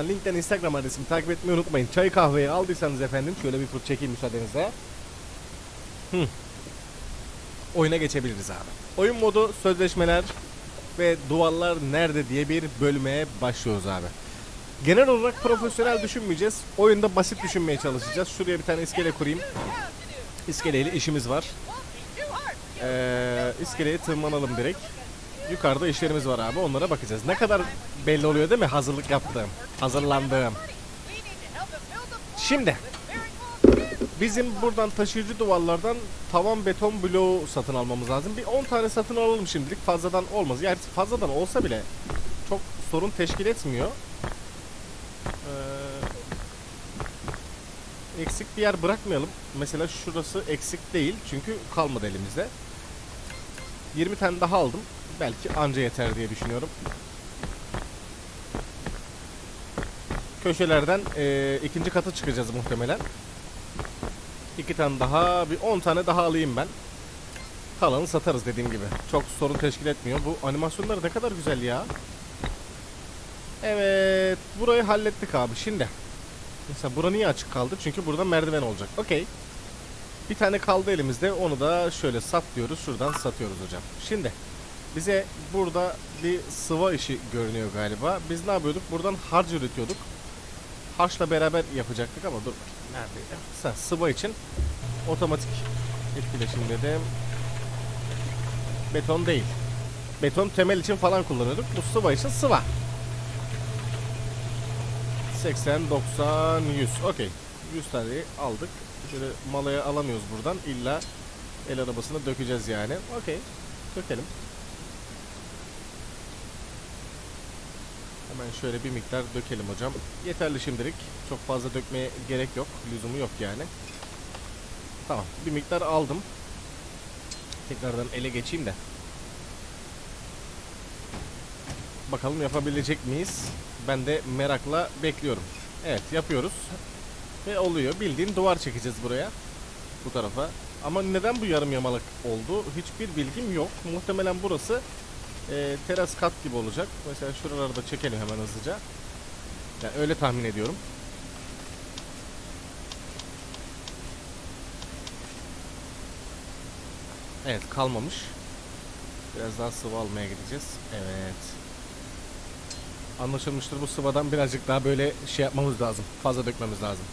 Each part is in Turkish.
Linkten Instagram adresimi takip etmeyi unutmayın. Çay kahveyi aldıysanız efendim şöyle bir fırt çekeyim müsaadenizle. Hı. Oyuna geçebiliriz abi. Oyun modu sözleşmeler ve duvarlar nerede diye bir bölmeye başlıyoruz abi. Genel olarak profesyonel düşünmeyeceğiz. Oyunda basit düşünmeye çalışacağız. Şuraya bir tane iskele kurayım. İskeleyle işimiz var. Ee, iskeleye tırmanalım direkt. Yukarıda işlerimiz var abi. Onlara bakacağız. Ne kadar belli oluyor değil mi? Hazırlık yaptığım. Hazırlandığım. Şimdi bizim buradan taşıyıcı duvarlardan tavan beton bloğu satın almamız lazım. Bir 10 tane satın alalım şimdilik. Fazladan olmaz. Yani fazladan olsa bile çok sorun teşkil etmiyor. Ee, eksik bir yer bırakmayalım. Mesela şurası eksik değil. Çünkü kalmadı elimizde. 20 tane daha aldım. Belki anca yeter diye düşünüyorum. Köşelerden eee, ikinci kata çıkacağız muhtemelen. İki tane daha, bir 10 tane daha alayım ben. Kalanı satarız dediğim gibi. Çok sorun teşkil etmiyor. Bu animasyonlar ne kadar güzel ya. Evet, burayı hallettik abi. Şimdi. Mesela bura niye açık kaldı? Çünkü burada merdiven olacak. Okey. Bir tane kaldı elimizde. Onu da şöyle sat diyoruz. Şuradan satıyoruz hocam. Şimdi bize burada bir sıva işi görünüyor galiba. Biz ne yapıyorduk? Buradan harç üretiyorduk. Harçla beraber yapacaktık ama dur. Neredeydi? Sen sıva için otomatik etkileşim dedim. Beton değil. Beton temel için falan kullanıyorduk. Bu sıva için sıva. 80, 90, 100. Okey. 100 taneyi aldık. Şöyle malaya alamıyoruz buradan. İlla el arabasına dökeceğiz yani. Okey. Dökelim. Hemen şöyle bir miktar dökelim hocam. Yeterli şimdilik. Çok fazla dökmeye gerek yok. Lüzumu yok yani. Tamam. Bir miktar aldım. Tekrardan ele geçeyim de. Bakalım yapabilecek miyiz? Ben de merakla bekliyorum. Evet yapıyoruz. Ve oluyor. Bildiğin duvar çekeceğiz buraya. Bu tarafa. Ama neden bu yarım yamalak oldu? Hiçbir bilgim yok. Muhtemelen burası e, teras kat gibi olacak. Mesela şuraları da çekelim hemen hızlıca. Yani öyle tahmin ediyorum. Evet kalmamış. Biraz daha sıvı almaya gideceğiz. Evet. Anlaşılmıştır bu sıvadan birazcık daha böyle şey yapmamız lazım. Fazla dökmemiz lazım.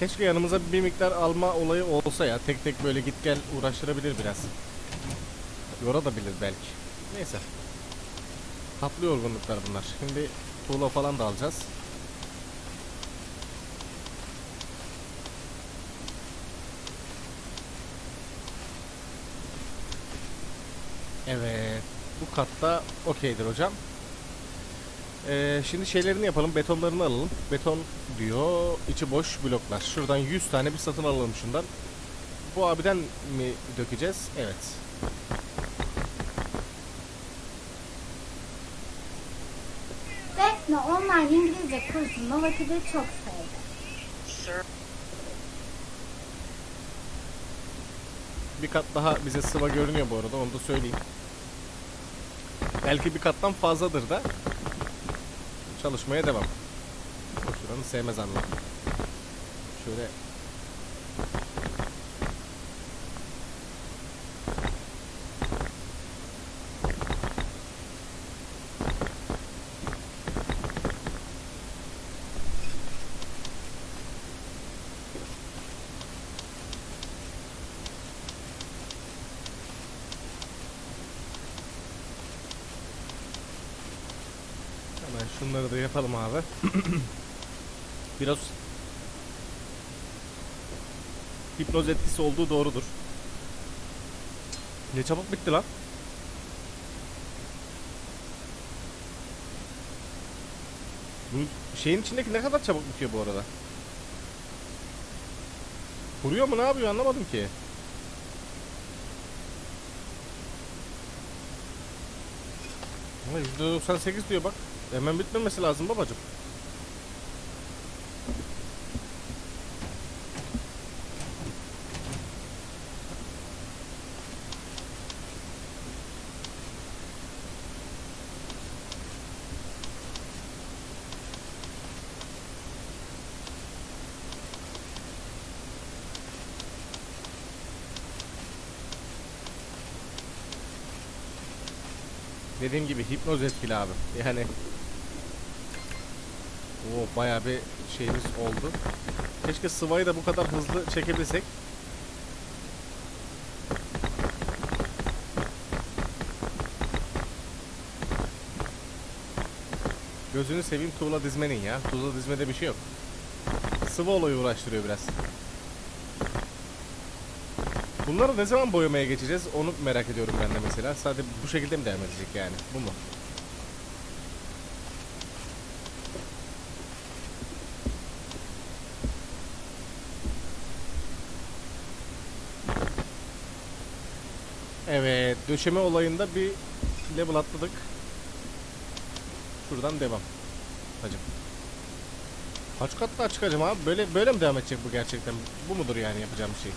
Keşke yanımıza bir miktar alma olayı olsa ya. Tek tek böyle git gel uğraştırabilir biraz. Yorabilir belki. Neyse. Tatlı yorgunluklar bunlar. Şimdi Tuğla falan da alacağız. Evet. Bu katta okeydir hocam. Ee, şimdi şeylerini yapalım. Betonlarını alalım. Beton diyor. içi boş bloklar. Şuradan 100 tane bir satın alalım şundan. Bu abiden mi dökeceğiz? Evet. Defne online İngilizce kursunda vakiti çok sevdi. Bir kat daha bize sıva görünüyor bu arada. Onu da söyleyeyim. Belki bir kattan fazladır da. Çalışmaya devam. Koşuranı sevmez anlam. Şöyle Hemen şunları da yapalım abi. Biraz hipnoz etkisi olduğu doğrudur. Ne çabuk bitti lan. Bu şeyin içindeki ne kadar çabuk bitiyor bu arada? Kuruyor mu ne yapıyor anlamadım ki. Ama %98 diyor bak. Hemen bitmemesi lazım babacım. Dediğim gibi hipnoz etkili abi. Yani o bayağı bir şeyimiz oldu. Keşke sıvayı da bu kadar hızlı çekebilsek. Gözünü seveyim tuğla dizmenin ya. Tuğla dizmede bir şey yok. Sıvı olayı uğraştırıyor biraz. Bunları ne zaman boyamaya geçeceğiz onu merak ediyorum ben de mesela. Sadece bu şekilde mi devam edecek yani? Bu mu? Evet, döşeme olayında bir level atladık. Şuradan devam. Hacım. Kaç kat daha çıkacağım abi? Böyle böyle mi devam edecek bu gerçekten? Bu mudur yani yapacağım şey?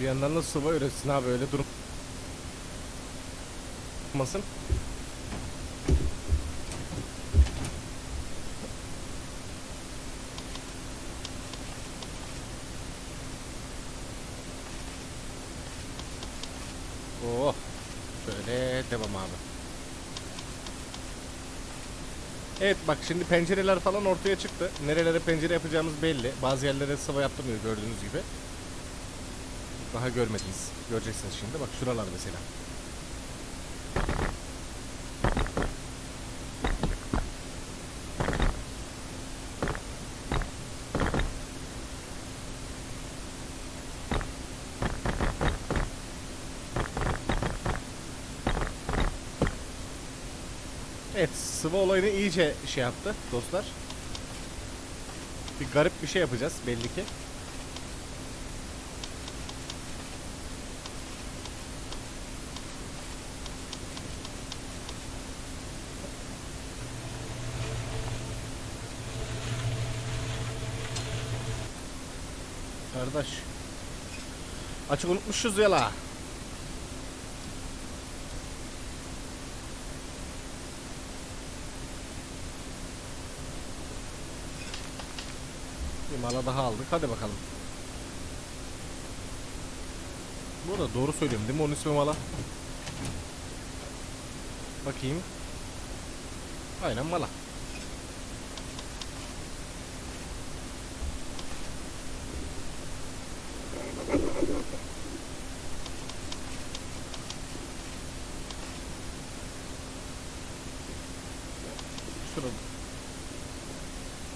Bir yandan da sıva üretsin abi öyle durmasın. Oh. Şöyle devam abi. Evet bak şimdi pencereler falan ortaya çıktı. Nerelere pencere yapacağımız belli. Bazı yerlere sıva yaptırmıyor gördüğünüz gibi. Daha görmediniz. Göreceksiniz şimdi. Bak şuralar mesela. Evet, sıvı olayını iyice şey yaptı dostlar. Bir garip bir şey yapacağız belli ki. Kardeş. Açık unutmuşuz ya la. Bir mala daha aldık. Hadi bakalım. Bu arada doğru söylüyorum değil mi onun ismi mala? Bakayım. Aynen mala.